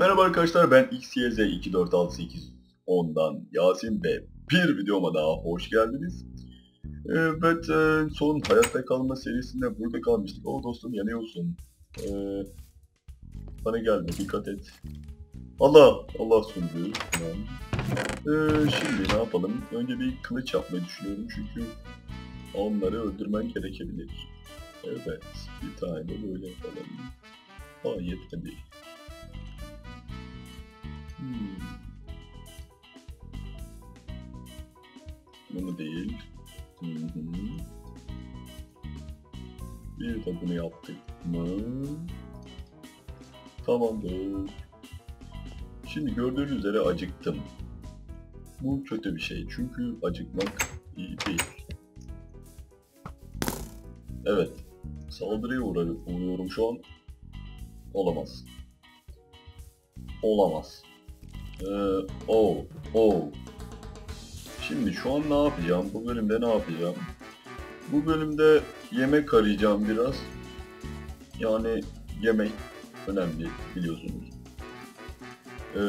Merhaba arkadaşlar ben XYZ2468210'dan Yasin ve bir videoma daha hoş geldiniz. Evet e, son hayatta kalma serisinde burada kalmıştık. O dostum yanıyorsun. E, bana gelme dikkat et. Allah Allah sundu. Tamam. E, şimdi ne yapalım? Önce bir kılıç yapmayı düşünüyorum çünkü onları öldürmen gerekebilir. Evet bir tane böyle yapalım. Aa yetmedi. Hmm. Bunu değil. Hı hı. Bir de bunu yaptık mı? Tamamdır. Şimdi gördüğünüz üzere acıktım. Bu kötü bir şey çünkü acıkmak iyi değil. Evet. Saldırıya uğruyorum şu an. Olamaz. Olamaz. Ee, oh, oh. Şimdi şu an ne yapacağım? Bu bölümde ne yapacağım? Bu bölümde yemek arayacağım biraz. Yani yemek önemli biliyorsunuz. Ee,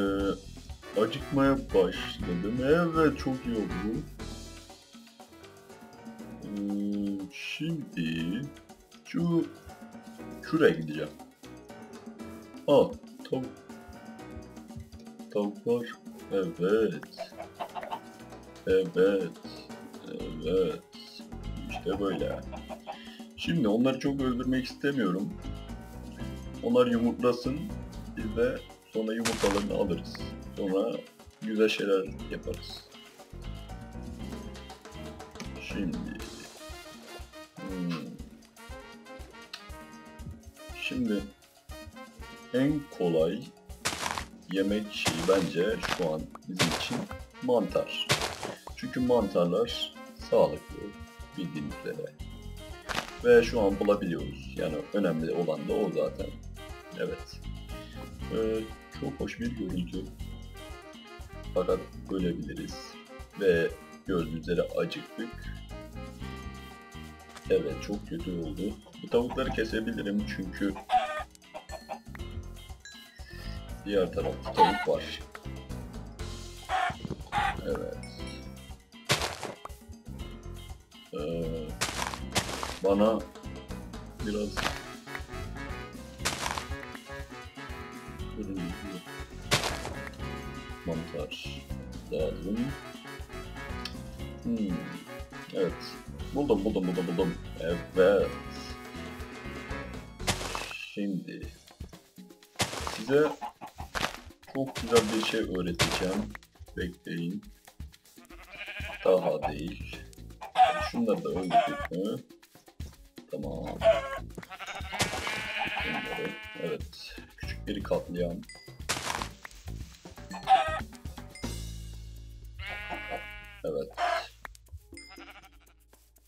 acıkmaya başladım. Evet çok iyi oldu. Ee, şimdi şu şuraya gideceğim. Aa tavuk. Tavuklar. Evet. Evet. Evet. İşte böyle. Şimdi onları çok öldürmek istemiyorum. Onlar yumurtlasın. Biz de sonra yumurtalarını alırız. Sonra güzel şeyler yaparız. Şimdi. Hmm. Şimdi en kolay yemek bence şu an bizim için mantar. Çünkü mantarlar sağlıklı bildiğiniz üzere. Ve şu an bulabiliyoruz. Yani önemli olan da o zaten. Evet. Ee, çok hoş bir görüntü. Fakat ölebiliriz. Ve gördüğünüz acıktık. Evet çok kötü oldu. Bu tavukları kesebilirim çünkü diğer tarafta tavuk var. Evet. Ee, bana biraz kırmızı mantar lazım. Hmm. Evet. Buldum buldum buldum buldum. Evet. Şimdi size çok güzel bir şey öğreteceğim. Bekleyin. Daha değil. Şunları da öldürdük mü? Tamam. Bunları, evet. Küçük bir katliam. Evet.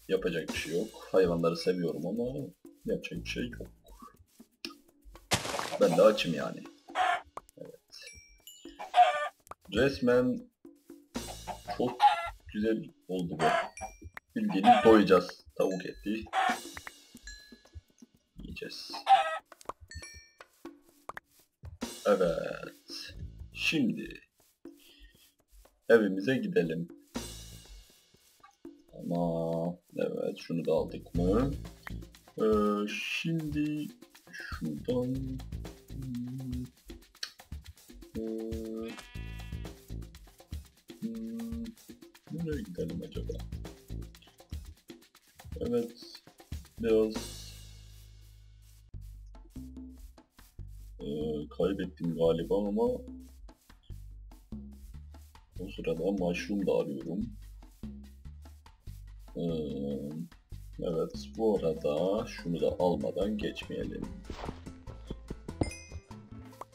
Yapacak bir şey yok. Hayvanları seviyorum ama yapacak bir şey yok. Ben de açım yani. Resmen çok güzel oldu bu. Bildiğiniz doyacağız. Tavuk eti. Yiyeceğiz. Evet. Şimdi evimize gidelim. Tamam. Evet şunu da aldık mı? Ee, şimdi şuradan hmm, nereye gidelim acaba? Evet biraz ee, kaybettim galiba ama o sırada mushroom da arıyorum. Ee, evet bu arada şunu da almadan geçmeyelim.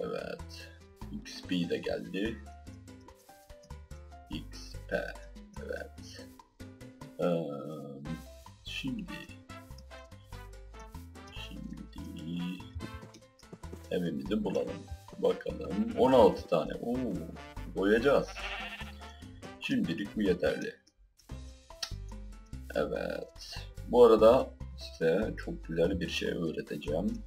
Evet. XP de geldi. XP. Ee, şimdi şimdi evimizi bulalım. Bakalım. 16 tane. Oo, boyayacağız. Şimdilik bu yeterli. Evet. Bu arada size çok güzel bir şey öğreteceğim.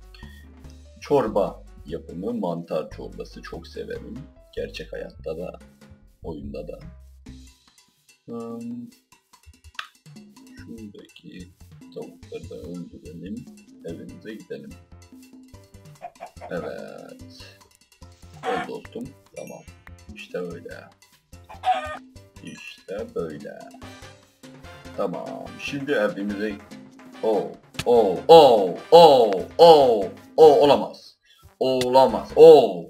Çorba yapımı mantar çorbası çok severim. Gerçek hayatta da, oyunda da. Hmm, Şuradaki tavukları da öldürelim. Evimize gidelim. Evet. Ol dostum. Tamam. İşte böyle. İşte böyle. Tamam. Şimdi evimize... Oh, oh, oh, oh, oh, oh, olamaz. Olamaz. Oh,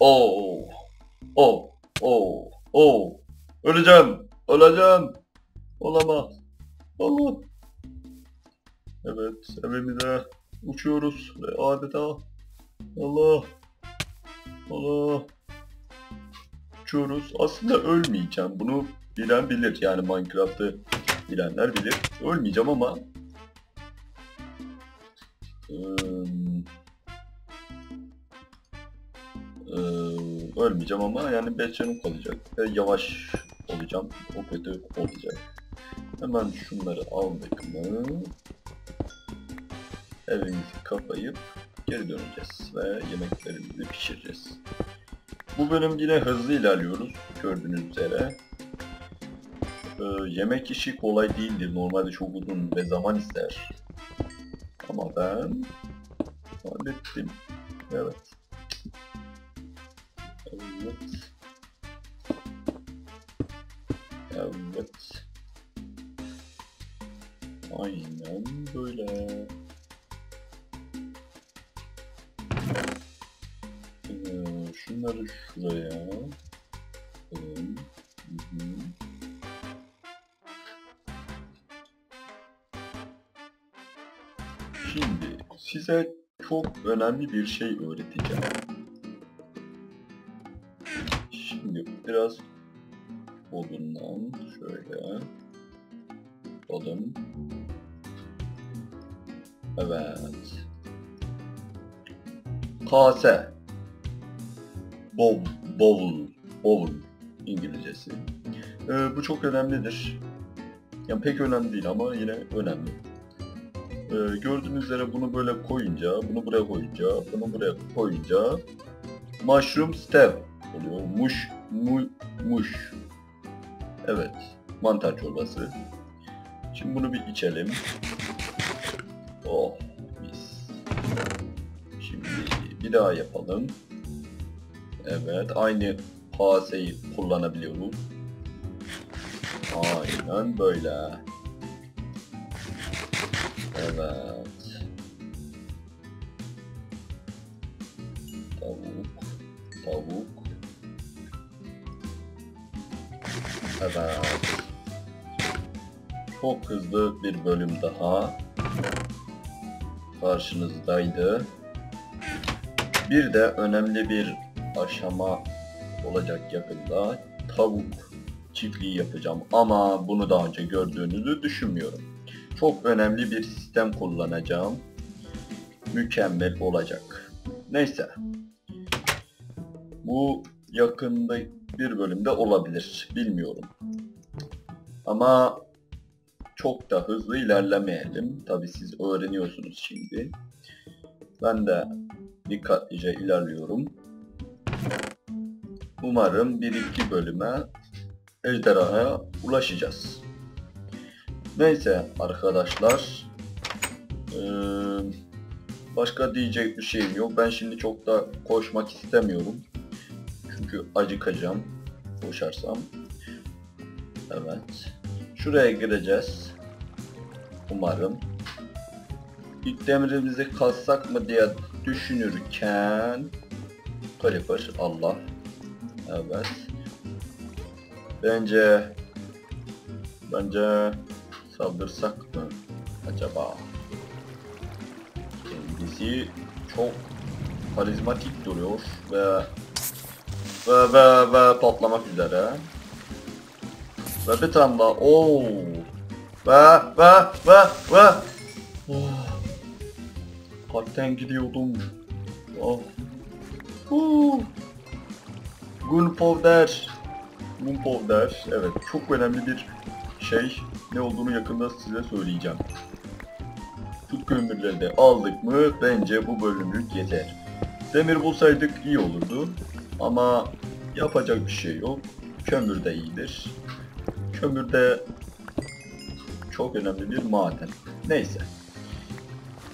oh, oh, oh, oh. Öleceğim. Öleceğim. Olamaz. Allah. Evet, evimize uçuyoruz ve adeta Allah Allah uçuyoruz. Aslında ölmeyeceğim. Bunu bilen bilir. Yani Minecraft'ı bilenler bilir. Ölmeyeceğim ama ım, ölmeyeceğim ama yani 5 canım kalacak ve yavaş olacağım. O kötü olacak. Hemen şunları aldık mı evimizi kapayıp geri döneceğiz ve yemeklerimizi pişireceğiz. Bu bölüm yine hızlı ilerliyoruz gördüğünüz üzere. Ee, yemek işi kolay değildir. Normalde çok uzun ve zaman ister. Ama ben hallettim. Evet. Evet. Evet. Aynen böyle. Ee, şunları şuraya. Şimdi size çok önemli bir şey öğreteceğim. Şimdi biraz odundan şöyle odun. Evet. Kase. Bowl, bowl, bowl İngilizcesi. Ee, bu çok önemlidir. Yani pek önemli değil ama yine önemli. Ee, gördüğünüz üzere bunu böyle koyunca, bunu buraya koyunca, bunu buraya koyunca mushroom stew oluyor. Muş, mu, muş. Evet, mantar çorbası. Şimdi bunu bir içelim. Oh, mis. Şimdi bir daha yapalım. Evet, aynı kaseyi kullanabiliyoruz. Aynen böyle. Evet. Tavuk, tavuk. Evet. Çok hızlı bir bölüm daha karşınızdaydı. Bir de önemli bir aşama olacak yakında. Tavuk çiftliği yapacağım ama bunu daha önce gördüğünüzü düşünmüyorum. Çok önemli bir sistem kullanacağım. Mükemmel olacak. Neyse. Bu yakında bir bölümde olabilir. Bilmiyorum. Ama çok da hızlı ilerlemeyelim. Tabi siz öğreniyorsunuz şimdi. Ben de dikkatlice ilerliyorum. Umarım bir iki bölüme ejderhaya ulaşacağız. Neyse arkadaşlar. Başka diyecek bir şeyim yok. Ben şimdi çok da koşmak istemiyorum. Çünkü acıkacağım. Koşarsam. Evet. Şuraya gireceğiz. Umarım. İlk demirimizi kassak mı diye düşünürken Creeper Allah. Evet. Bence bence saldırsak mı acaba? Kendisi çok karizmatik duruyor ve ve ve ve patlamak üzere. Ve bir tane daha. Oo. Ve ve ve ve. Oh. Kalpten gidiyordum. Oh. Uh. Gunpowder. Gunpowder. Evet çok önemli bir şey. Ne olduğunu yakında size söyleyeceğim. Tut kömürleri de aldık mı bence bu bölümlük yeter. Demir bulsaydık iyi olurdu. Ama yapacak bir şey yok. Kömür de iyidir. Kömür de çok önemli bir maden. Neyse.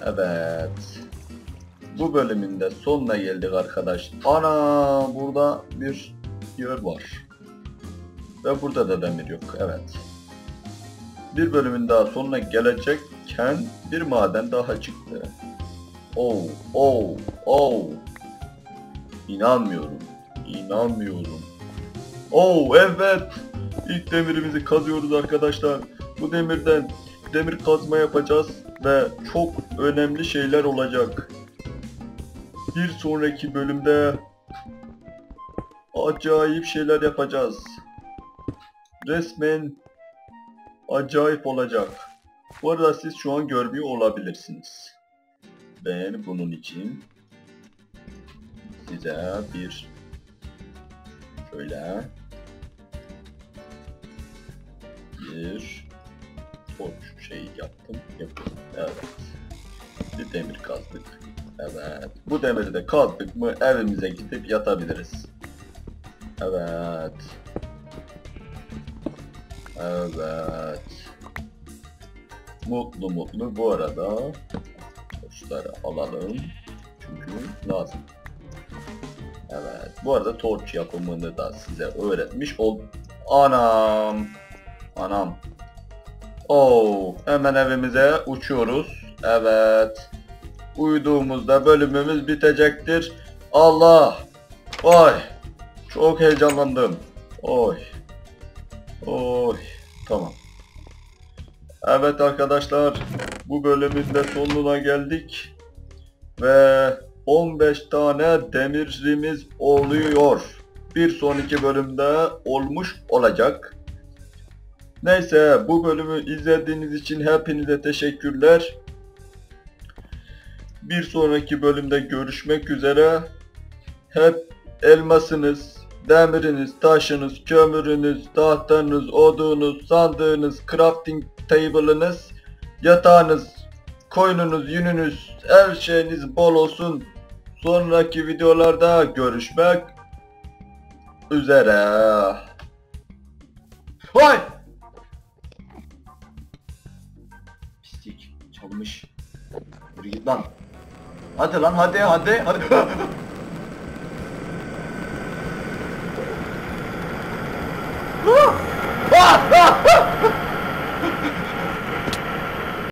Evet. Bu bölümün de sonuna geldik arkadaş. Ana burada bir yer var. Ve burada da demir yok. Evet. Bir bölümün daha sonuna gelecekken bir maden daha çıktı. Oh, oh, oh. İnanmıyorum. İnanmıyorum. Oh evet. İlk demirimizi kazıyoruz arkadaşlar. Bu demirden demir kazma yapacağız ve çok önemli şeyler olacak. Bir sonraki bölümde acayip şeyler yapacağız. Resmen acayip olacak. Bu arada siz şu an görmüyor olabilirsiniz. Ben bunun için size bir şöyle bir torç şey yaptım. Yapıyorum. Evet. Bir demir kazdık. Evet. Bu demiri de kazdık mı evimize gidip yatabiliriz. Evet. Evet. Mutlu mutlu bu arada torçları alalım. Çünkü lazım. Evet. Bu arada torç yapımını da size öğretmiş ol. Anam. Anam. Oo, hemen evimize uçuyoruz. Evet. Uyuduğumuzda bölümümüz bitecektir. Allah. Oy. Çok heyecanlandım. Oy. Oy. Tamam. Evet arkadaşlar. Bu bölümün de sonuna geldik. Ve 15 tane demirimiz oluyor. Bir sonraki bölümde olmuş olacak. Neyse bu bölümü izlediğiniz için hepinize teşekkürler. Bir sonraki bölümde görüşmek üzere. Hep elmasınız, demiriniz, taşınız, kömürünüz, tahtanız, odunuz, sandığınız, crafting table'ınız, yatağınız, koyununuz, yününüz, her şeyiniz bol olsun. Sonraki videolarda görüşmek üzere. Vay! Yürü git lan. Hadi lan hadi hadi hadi.